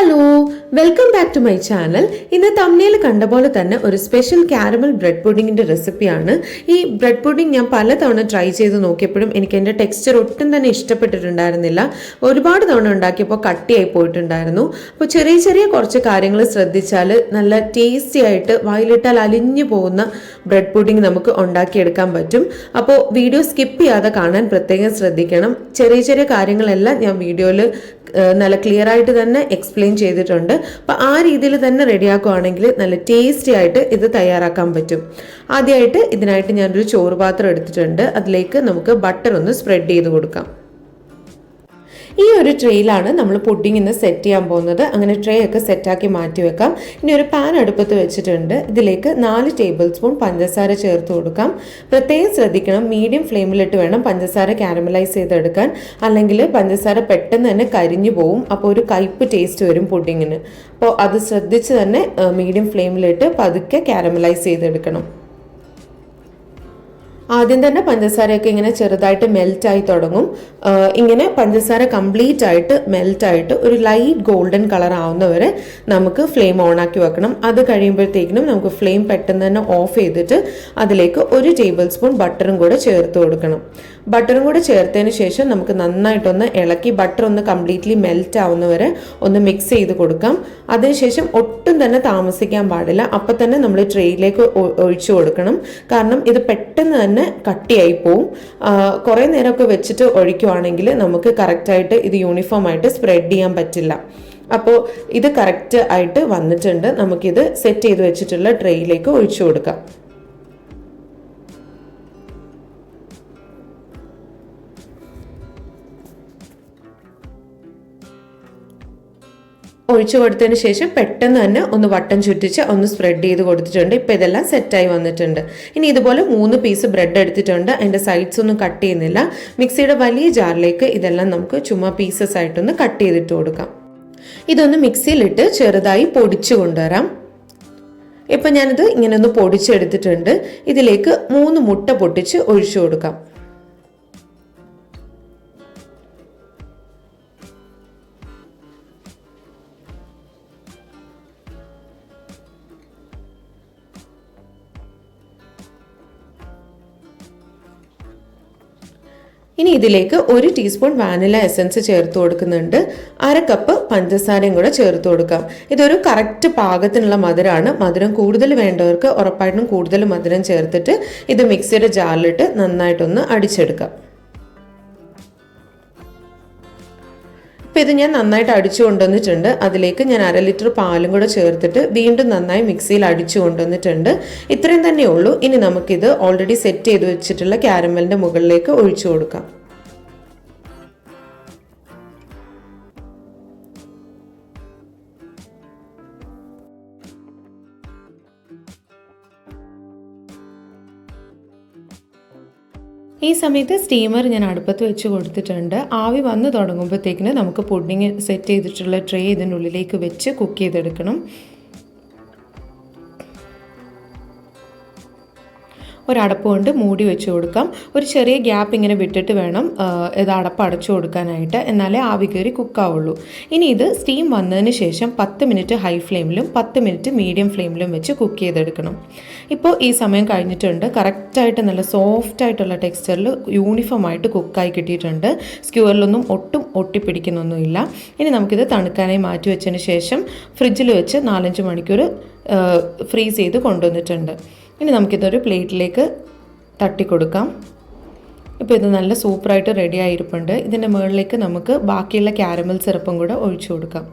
Hello welcome back to my channel. ഇന്ന് തമ്മിൽ കണ്ട പോലെ തന്നെ ഒരു സ്പെഷ്യൽ കാരമൽ ബ്രെഡ് പുഡിങ്ങിന്റെ റെസിപ്പിയാണ്. ഈ ബ്രെഡ് പുഡിംഗ് ഞാൻ പലതവണ ട്രൈ ചെയ്ത് നോക്കിയപ്പോഴും എനിക്ക് എന്റെ ടെക്സ്ചർ ഒട്ടും തന്നെ ഇഷ്ടപ്പെട്ടിട്ടുണ്ടായിരുന്നില്ല. ഒരുപാട് തവണ ഉണ്ടാക്കിയപ്പോൾ കട്ടിയായി പോയിട്ടുണ്ടായിരുന്നു. അപ്പോൾ ചെറിയ ചെറിയ കുറച്ച് കാര്യങ്ങൾ ശ്രദ്ധിച്ചാൽ നല്ല ടേസ്റ്റി ആയിട്ട് വായിലിട്ടാൽ അലിഞ്ഞു പോകുന്ന ബ്രെഡ് പുഡിംഗ് നമുക്ക് ഉണ്ടാക്കിയെടുക്കാൻ പറ്റും. അപ്പോൾ വീഡിയോ സ്കിപ്പ് ചെയ്യാതെ കാണാൻ പ്രത്യേകം ശ്രദ്ധിക്കണം. ചെറിയ ചെറിയ കാര്യങ്ങളെല്ലാം ഞാൻ വീഡിയോയിൽ നല്ല ക്ലിയർ ആയിട്ട് തന്നെ എക്സ്പ്ലെയിൻ ചെയ്തിട്ടുണ്ട്. അപ്പോൾ ആ രീതിയിൽ തന്നെ റെഡിയാക്കുവാണെങ്കിൽ നല്ല ടേസ്റ്റി ആയിട്ട് ഇത് തയ്യാറാക്കാൻ പറ്റും. ആദ്യമായിട്ട് ഇതിനായിട്ട് ഞാനൊരു ചോറ് പാത്രം എടുത്തിട്ടുണ്ട്. അതിലേക്ക് നമുക്ക് ബട്ടർ ഒന്ന് സ്പ്രെഡ് ചെയ്ത് കൊടുക്കാം. ഈ ഒരു ട്രേയിലാണ് നമ്മൾ പുഡിംഗ് ഇന്ന് സെറ്റ് ചെയ്യാൻ പോകുന്നത്. അങ്ങനെ ട്രേ ഒക്കെ സെറ്റാക്കി മാറ്റി വെക്കാം. ഇനി ഒരു പാൻ അടുപ്പത്ത് വെച്ചിട്ടുണ്ട്. ഇതിലേക്ക് നാല് ടേബിൾ സ്പൂൺ പഞ്ചസാര ചേർത്ത് കൊടുക്കാം. പ്രത്യേകം ശ്രദ്ധിക്കണം. മീഡിയം ഫ്ലെയിമിലിട്ട് വേണം പഞ്ചസാര കാരമലൈസ് ചെയ്തെടുക്കാൻ. അല്ലെങ്കിൽ പഞ്ചസാര പെട്ടെന്ന് തന്നെ കരിഞ്ഞു പോവും. അപ്പോൾ ഒരു കയ്പ് ടേസ്റ്റ് വരും പുഡിങ്ങിന് അപ്പോൾ അത് ശ്രദ്ധിച്ച് തന്നെ മീഡിയം ഫ്ലെയിമിലിട്ട് പതുക്കെ കാരമലൈസ് ചെയ്തെടുക്കണം. ആദ്യം തന്നെ പഞ്ചസാരയൊക്കെ ഇങ്ങനെ ചെറുതായിട്ട് മെൽറ്റ് ആയി തുടങ്ങും. ഇങ്ങനെ പഞ്ചസാര കംപ്ലീറ്റ് ആയിട്ട് മെൽറ്റ് ആയിട്ട് ഒരു ലൈറ്റ് ഗോൾഡൻ കളർ ആവുന്നവരെ നമുക്ക് ഫ്ലെയിം ഓൺ ആക്കി വെക്കണം. അത് കഴിയുമ്പോഴത്തേക്കിനും നമുക്ക് ഫ്ലെയിം പെട്ടെന്ന് തന്നെ ഓഫ് ചെയ്തിട്ട് അതിലേക്ക് ഒരു ടേബിൾ സ്പൂൺ ബട്ടറും കൂടെ ചേർത്ത് കൊടുക്കണം. ബട്ടറും കൂടെ ചേർത്തതിന് ശേഷം നമുക്ക് നന്നായിട്ടൊന്ന് ഇളക്കി ബട്ടർ ഒന്ന് കംപ്ലീറ്റ്ലി മെൽറ്റ് ആവുന്നവരെ ഒന്ന് മിക്സ് ചെയ്ത് കൊടുക്കാം. അതിനുശേഷം ഒട്ടും തന്നെ താമസിക്കാൻ പാടില്ല. അപ്പം തന്നെ നമ്മൾ ട്രെയിലേക്ക് ഒഴിച്ചു കൊടുക്കണം. കാരണം ഇത് പെട്ടെന്ന് തന്നെ കട്ടിയായി പോവും. കുറേ നേരമൊക്കെ വെച്ചിട്ട് ഒഴിക്കുവാണെങ്കിൽ നമുക്ക് കറക്റ്റായിട്ട് ഇത് യൂണിഫോം ആയിട്ട് സ്പ്രെഡ് ചെയ്യാൻ പറ്റില്ല. അപ്പോൾ ഇത് കറക്റ്റ് ആയിട്ട് വന്നിട്ടുണ്ട്. നമുക്കിത് സെറ്റ് ചെയ്ത് വെച്ചിട്ടുള്ള ട്രെയിലേക്ക് ഒഴിച്ചു കൊടുക്കാം. ഒഴിച്ചു കൊടുത്തതിന് ശേഷം പെട്ടെന്ന് തന്നെ ഒന്ന് വട്ടം ചുറ്റിച്ച് ഒന്ന് സ്പ്രെഡ് ചെയ്ത് കൊടുത്തിട്ടുണ്ട്. ഇപ്പോൾ ഇതെല്ലാം സെറ്റായി വന്നിട്ടുണ്ട്. ഇനി ഇതുപോലെ മൂന്ന് പീസ് ബ്രെഡ് എടുത്തിട്ടുണ്ട്. അതിന്റെ സൈഡ്സ് ഒന്നും കട്ട് ചെയ്യുന്നില്ല. മിക്സിയുടെ വലിയ ജാറിലേക്ക് ഇതെല്ലാം നമുക്ക് ചുമ്മാ പീസസ് ആയിട്ടൊന്ന് കട്ട് ചെയ്തിട്ട് കൊടുക്കാം. ഇതൊന്ന് മിക്സിയിലിട്ട് ചെറുതായി പൊടിച്ചു കൊണ്ടുവരാം. ഇപ്പം ഞാനിത് ഇങ്ങനെ ഒന്ന് പൊടിച്ചെടുത്തിട്ടുണ്ട്. ഇതിലേക്ക് മൂന്ന് മുട്ട പൊട്ടിച്ച് ഒഴിച്ചു കൊടുക്കാം. ഇനി ഇതിലേക്ക് ഒരു ടീസ്പൂൺ വാനില എസൻസ് ചേർത്ത് കൊടുക്കുന്നുണ്ട്. അര കപ്പ് പഞ്ചസാരയും കൂടെ ചേർത്ത് കൊടുക്കാം. ഇതൊരു കറക്റ്റ് പാകത്തിനുള്ള മധുരമാണ് മധുരം കൂടുതൽ വേണ്ടവർക്ക് ഉറപ്പായിട്ടും കൂടുതൽ മധുരം ചേർത്തിട്ട് ഇത് മിക്സിയുടെ ജാറിലിട്ട് നന്നായിട്ടൊന്ന് അടിച്ചെടുക്കാം. ഇപ്പം ഇത് ഞാൻ നന്നായിട്ട് അടിച്ചു കൊണ്ടുവന്നിട്ടുണ്ട്. അതിലേക്ക് ഞാൻ അര ലിറ്റർ പാലും കൂടെ ചേർത്തിട്ട് വീണ്ടും നന്നായി മിക്സിയിൽ അടിച്ചു കൊണ്ടുവന്നിട്ടുണ്ട്. ഇത്രയും തന്നെ ഉള്ളൂ. ഇനി നമുക്കിത് ഓൾറെഡി സെറ്റ് ചെയ്ത് വെച്ചിട്ടുള്ള ക്യാരമലിന്റെ മുകളിലേക്ക് ഒഴിച്ചു കൊടുക്കാം. ഈ സമയത്ത് സ്റ്റീമർ ഞാൻ അടുപ്പത്ത് വെച്ച് കൊടുത്തിട്ടുണ്ട്. ആവി വന്ന് തുടങ്ങുമ്പോഴത്തേക്കിന് നമുക്ക് പുഡിങ് സെറ്റ് ചെയ്തിട്ടുള്ള ട്രേ ഇതിനുള്ളിലേക്ക് വെച്ച് കുക്ക് ചെയ്തെടുക്കണം. ഒരടപ്പ് കൊണ്ട് മൂടി വെച്ച് കൊടുക്കാം. ഒരു ചെറിയ ഗ്യാപ്പ് ഇങ്ങനെ വിട്ടിട്ട് വേണം ഇത് അടപ്പ് അടച്ചു കൊടുക്കാനായിട്ട്. എന്നാലേ ആവി കയറി കുക്കാവുള്ളൂ. ഇനി ഇത് സ്റ്റീം വന്നതിന് ശേഷം പത്ത് മിനിറ്റ് ഹൈ ഫ്ലെയിമിലും പത്ത് മിനിറ്റ് മീഡിയം ഫ്ലെയിമിലും വെച്ച് കുക്ക് ചെയ്തെടുക്കണം. ഇപ്പോൾ ഈ സമയം കഴിഞ്ഞിട്ടുണ്ട്. കറക്റ്റായിട്ട് നല്ല സോഫ്റ്റ് ആയിട്ടുള്ള ടെക്സ്ചറിൽ യൂണിഫോം ആയിട്ട് കുക്കായി കിട്ടിയിട്ടുണ്ട്. സ്ക്യൂറിലൊന്നും ഒട്ടും ഒട്ടിപ്പിടിക്കുന്നൊന്നുമില്ല. ഇനി നമുക്കിത് തണുക്കാനായി മാറ്റി വെച്ചതിന് ശേഷം ഫ്രിഡ്ജിൽ വെച്ച് നാലഞ്ച് മണിക്കൂർ ഫ്രീസ് ചെയ്ത് കൊണ്ടുവന്നിട്ടുണ്ട്. ഇനി നമുക്കിതൊരു പ്ലേറ്റിലേക്ക് തട്ടിക്കൊടുക്കാം. ഇപ്പോൾ ഇത് നല്ല സൂപ്പറായിട്ട് റെഡി ആയിരിപ്പുണ്ട്. ഇതിന്റെ മുകളിലേക്ക് നമുക്ക് ബാക്കിയുള്ള ക്യാരമൽ സിറപ്പും കൂടെ ഒഴിച്ചു കൊടുക്കാം.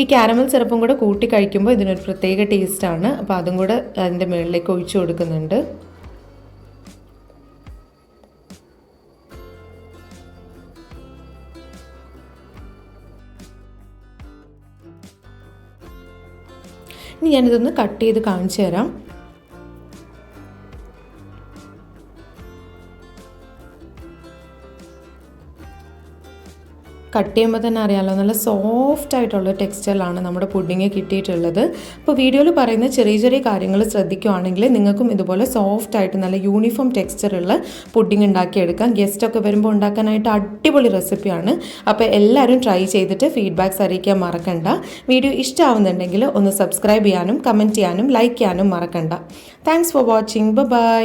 ഈ ക്യാരമൽ സിറപ്പും കൂടെ കൂട്ടി കഴിക്കുമ്പോൾ ഇതിനൊരു പ്രത്യേക ടേസ്റ്റാണ് അപ്പോൾ അതും കൂടെ അതിന്റെ മുകളിലേക്ക് ഒഴിച്ചു കൊടുക്കുന്നുണ്ട്. ഇനി ഞാനിതൊന്ന് കട്ട് ചെയ്ത് കാണിച്ചു തരാം. കട്ട് ചെയ്യുമ്പോൾ തന്നെ അറിയാമല്ലോ നല്ല സോഫ്റ്റ് ആയിട്ടുള്ള ടെക്സ്റ്റൈലാണ് നമ്മുടെ പുഡിങ് കിട്ടിയിട്ടുള്ളത്. അപ്പോൾ വീഡിയോയിൽ പറയുന്ന ചെറിയ ചെറിയ കാര്യങ്ങൾ ശ്രദ്ധിക്കുകയാണെങ്കിൽ നിങ്ങൾക്കും ഇതുപോലെ സോഫ്റ്റ് ആയിട്ട് നല്ല യൂണിഫോം ടെക്സ്ചറുള്ള പുഡിങ് ഉണ്ടാക്കിയെടുക്കാം. ഗസ്റ്റൊക്കെ വരുമ്പോൾ ഉണ്ടാക്കാനായിട്ട് അടിപൊളി റെസിപ്പിയാണ് അപ്പോൾ എല്ലാവരും ട്രൈ ചെയ്തിട്ട് ഫീഡ്ബാക്ക്സ് അറിയിക്കാൻ മറക്കണ്ട. വീഡിയോ ഇഷ്ടമാവുന്നുണ്ടെങ്കിൽ ഒന്ന് സബ്സ്ക്രൈബ് ചെയ്യാനും കമന്റ് ചെയ്യാനും ലൈക്ക് ചെയ്യാനും മറക്കണ്ട. Thanks for watching bye